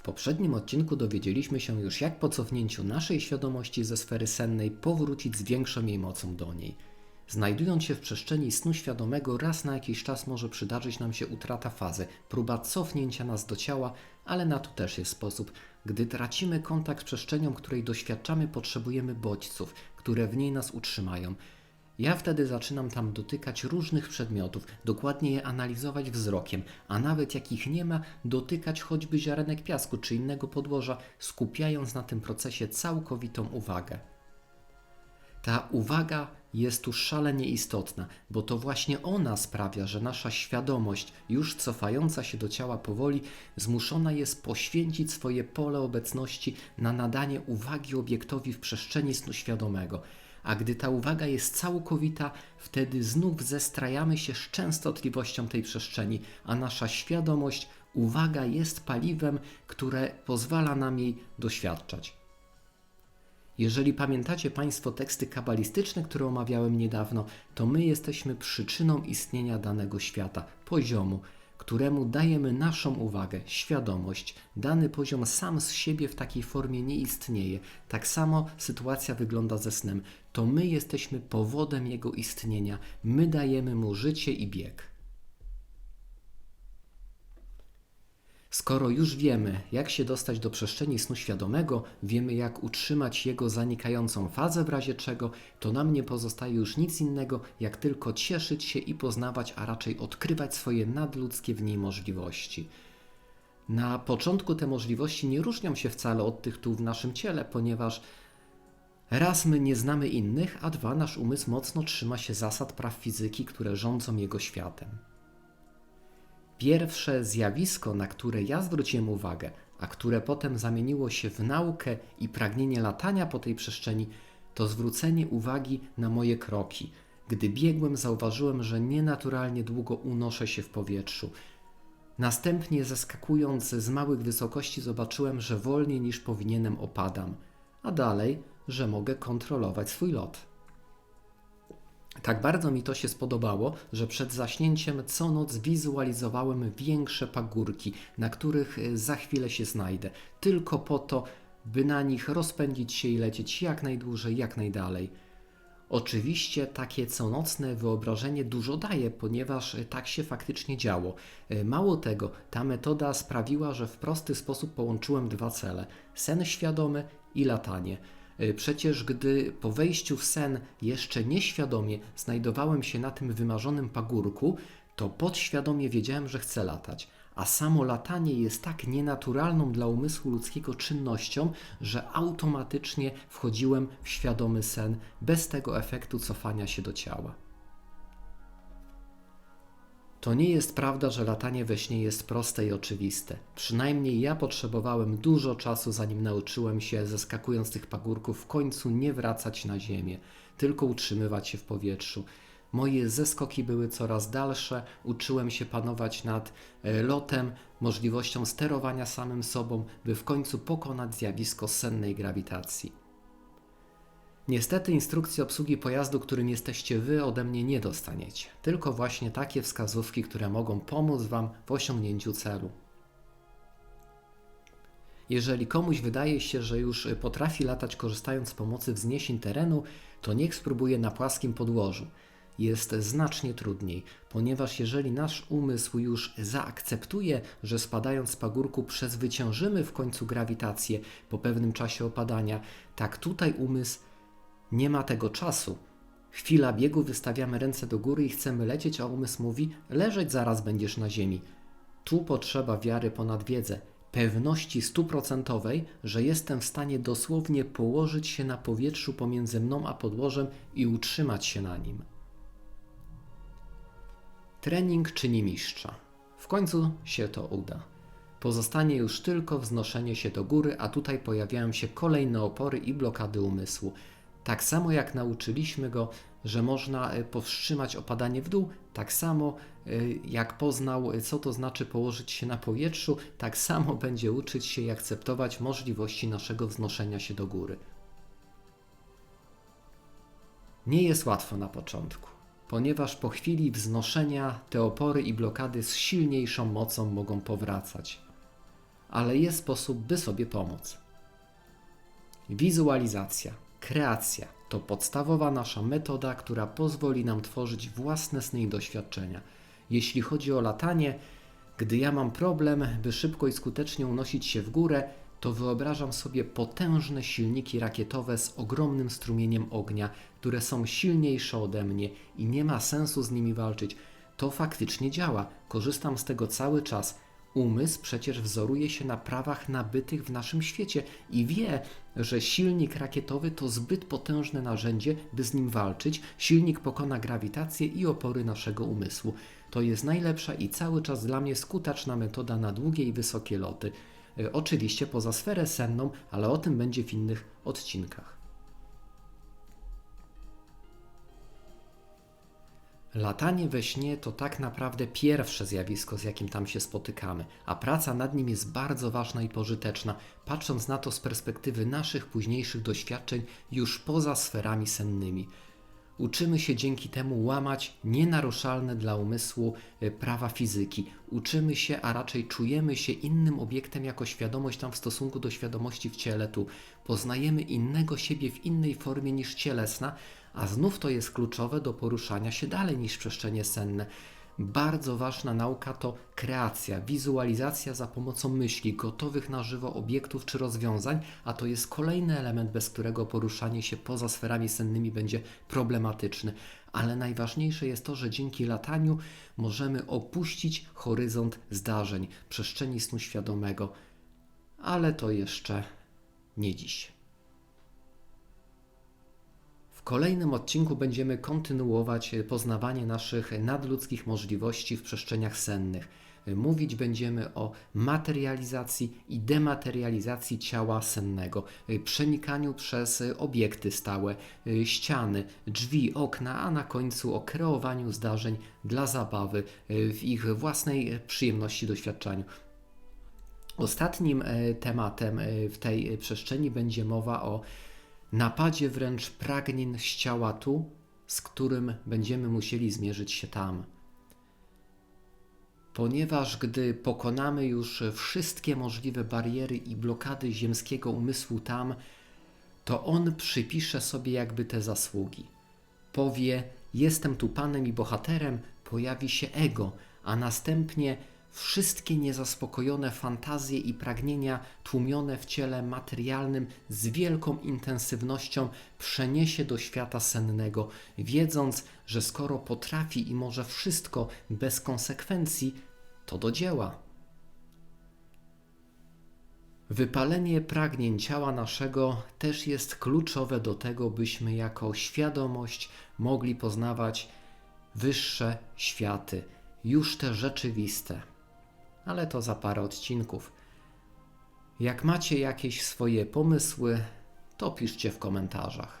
W poprzednim odcinku dowiedzieliśmy się już, jak po cofnięciu naszej świadomości ze sfery sennej powrócić z większą jej mocą do niej. Znajdując się w przestrzeni snu świadomego, raz na jakiś czas może przydarzyć nam się utrata fazy, próba cofnięcia nas do ciała, ale na to też jest sposób. Gdy tracimy kontakt z przestrzenią, której doświadczamy, potrzebujemy bodźców, które w niej nas utrzymają. Ja wtedy zaczynam tam dotykać różnych przedmiotów, dokładnie je analizować wzrokiem, a nawet jak ich nie ma, dotykać choćby ziarenek piasku czy innego podłoża, skupiając na tym procesie całkowitą uwagę. Ta uwaga jest tu szalenie istotna, bo to właśnie ona sprawia, że nasza świadomość, już cofająca się do ciała powoli, zmuszona jest poświęcić swoje pole obecności na nadanie uwagi obiektowi w przestrzeni snu świadomego. A gdy ta uwaga jest całkowita, wtedy znów zestrajamy się z częstotliwością tej przestrzeni, a nasza świadomość, uwaga jest paliwem, które pozwala nam jej doświadczać. Jeżeli pamiętacie Państwo teksty kabalistyczne, które omawiałem niedawno, to my jesteśmy przyczyną istnienia danego świata, poziomu, któremu dajemy naszą uwagę, świadomość. Dany poziom sam z siebie w takiej formie nie istnieje. Tak samo sytuacja wygląda ze snem. To my jesteśmy powodem jego istnienia, my dajemy mu życie i bieg. Skoro już wiemy, jak się dostać do przestrzeni snu świadomego, wiemy, jak utrzymać jego zanikającą fazę, w razie czego, to nam nie pozostaje już nic innego, jak tylko cieszyć się i poznawać, a raczej odkrywać swoje nadludzkie w niej możliwości. Na początku te możliwości nie różnią się wcale od tych tu w naszym ciele, ponieważ raz my nie znamy innych, a dwa nasz umysł mocno trzyma się zasad praw fizyki, które rządzą jego światem. Pierwsze zjawisko, na które ja zwróciłem uwagę, a które potem zamieniło się w naukę i pragnienie latania po tej przestrzeni, to zwrócenie uwagi na moje kroki. Gdy biegłem, zauważyłem, że nienaturalnie długo unoszę się w powietrzu. Następnie, zeskakując z małych wysokości, zobaczyłem, że wolniej niż powinienem opadam, a dalej, że mogę kontrolować swój lot. Tak bardzo mi to się spodobało, że przed zaśnięciem co noc wizualizowałem większe pagórki, na których e, za chwilę się znajdę, tylko po to, by na nich rozpędzić się i lecieć jak najdłużej, jak najdalej. Oczywiście takie conocne wyobrażenie dużo daje, ponieważ e, tak się faktycznie działo. E, mało tego, ta metoda sprawiła, że w prosty sposób połączyłem dwa cele: sen świadomy i latanie. E, przecież gdy po wejściu w sen jeszcze nieświadomie znajdowałem się na tym wymarzonym pagórku, to podświadomie wiedziałem, że chcę latać. A samo latanie jest tak nienaturalną dla umysłu ludzkiego czynnością, że automatycznie wchodziłem w świadomy sen bez tego efektu cofania się do ciała. To nie jest prawda, że latanie we śnie jest proste i oczywiste. Przynajmniej ja potrzebowałem dużo czasu, zanim nauczyłem się, zeskakując tych pagórków, w końcu nie wracać na ziemię, tylko utrzymywać się w powietrzu. Moje zeskoki były coraz dalsze, uczyłem się panować nad e, lotem, możliwością sterowania samym sobą, by w końcu pokonać zjawisko sennej grawitacji. Niestety instrukcji obsługi pojazdu, którym jesteście Wy, ode mnie nie dostaniecie. Tylko właśnie takie wskazówki, które mogą pomóc Wam w osiągnięciu celu. Jeżeli komuś wydaje się, że już potrafi latać korzystając z pomocy wzniesień terenu, to niech spróbuje na płaskim podłożu. Jest znacznie trudniej, ponieważ jeżeli nasz umysł już zaakceptuje, że spadając z pagórku przezwyciężymy w końcu grawitację po pewnym czasie opadania, tak tutaj umysł nie ma tego czasu. Chwila biegu, wystawiamy ręce do góry i chcemy lecieć, a umysł mówi: leżeć zaraz będziesz na ziemi. Tu potrzeba wiary ponad wiedzę, pewności stuprocentowej, że jestem w stanie dosłownie położyć się na powietrzu pomiędzy mną a podłożem i utrzymać się na nim. Trening czyni mistrza. W końcu się to uda. Pozostanie już tylko wznoszenie się do góry, a tutaj pojawiają się kolejne opory i blokady umysłu. Tak samo jak nauczyliśmy go, że można e, powstrzymać opadanie w dół, tak samo e, jak poznał, e, co to znaczy położyć się na powietrzu, tak samo będzie uczyć się i akceptować możliwości naszego wznoszenia się do góry. Nie jest łatwo na początku, ponieważ po chwili wznoszenia te opory i blokady z silniejszą mocą mogą powracać. ale jest sposób, by sobie pomóc. Wizualizacja, kreacja to podstawowa nasza metoda, która pozwoli nam tworzyć własne sny i doświadczenia. Jeśli chodzi o latanie, gdy ja mam problem, by szybko i skutecznie unosić się w górę, to wyobrażam sobie potężne silniki rakietowe z ogromnym strumieniem ognia, które są silniejsze ode mnie i nie ma sensu z nimi walczyć. To faktycznie działa. Korzystam z tego cały czas. Umysł przecież wzoruje się na prawach nabytych w naszym świecie i wie, że silnik rakietowy to zbyt potężne narzędzie, by z nim walczyć. Silnik pokona grawitację i opory naszego umysłu. To jest najlepsza i cały czas dla mnie skuteczna metoda na długie i wysokie loty. E, Oczywiście poza sferę senną, ale o tym będzie w innych odcinkach. Latanie we śnie to tak naprawdę pierwsze zjawisko, z jakim tam się spotykamy, a praca nad nim jest bardzo ważna i pożyteczna, patrząc na to z perspektywy naszych późniejszych doświadczeń już poza sferami sennymi. Uczymy się dzięki temu łamać nienaruszalne dla umysłu y, prawa fizyki. Uczymy się, a raczej czujemy się innym obiektem jako świadomość tam w stosunku do świadomości w ciele tu. Poznajemy innego siebie w innej formie niż cielesna, a znów to jest kluczowe do poruszania się dalej niż przestrzenie senne. Bardzo ważna nauka to kreacja, wizualizacja za pomocą myśli, gotowych na żywo obiektów czy rozwiązań, a to jest kolejny element, bez którego poruszanie się poza sferami sennymi będzie problematyczne. Ale najważniejsze jest to, że dzięki lataniu możemy opuścić horyzont zdarzeń, przestrzeni snu świadomego. Ale to jeszcze nie dziś. Kolejnym odcinku będziemy kontynuować poznawanie naszych nadludzkich możliwości w przestrzeniach sennych. Mówić będziemy o materializacji i dematerializacji ciała sennego, przenikaniu przez obiekty stałe, ściany, drzwi, okna, a na końcu o kreowaniu zdarzeń dla zabawy w ich własnej przyjemności doświadczaniu. Ostatnim e, tematem e, w tej przestrzeni będzie mowa o napadzie wręcz pragnień z ciała tu, z którym będziemy musieli zmierzyć się tam. Ponieważ gdy pokonamy już wszystkie możliwe bariery i blokady ziemskiego umysłu tam, to on przypisze sobie jakby te zasługi. Powie: Jestem tu panem i bohaterem, pojawi się ego, a następnie wszystkie niezaspokojone fantazje i pragnienia tłumione w ciele materialnym z wielką intensywnością przeniesie do świata sennego, wiedząc, że skoro potrafi i może wszystko bez konsekwencji, to do dzieła. Wypalenie pragnień ciała naszego też jest kluczowe do tego, byśmy jako świadomość mogli poznawać wyższe światy, już te rzeczywiste. Ale to za parę odcinków. Jak macie jakieś swoje pomysły, to piszcie w komentarzach.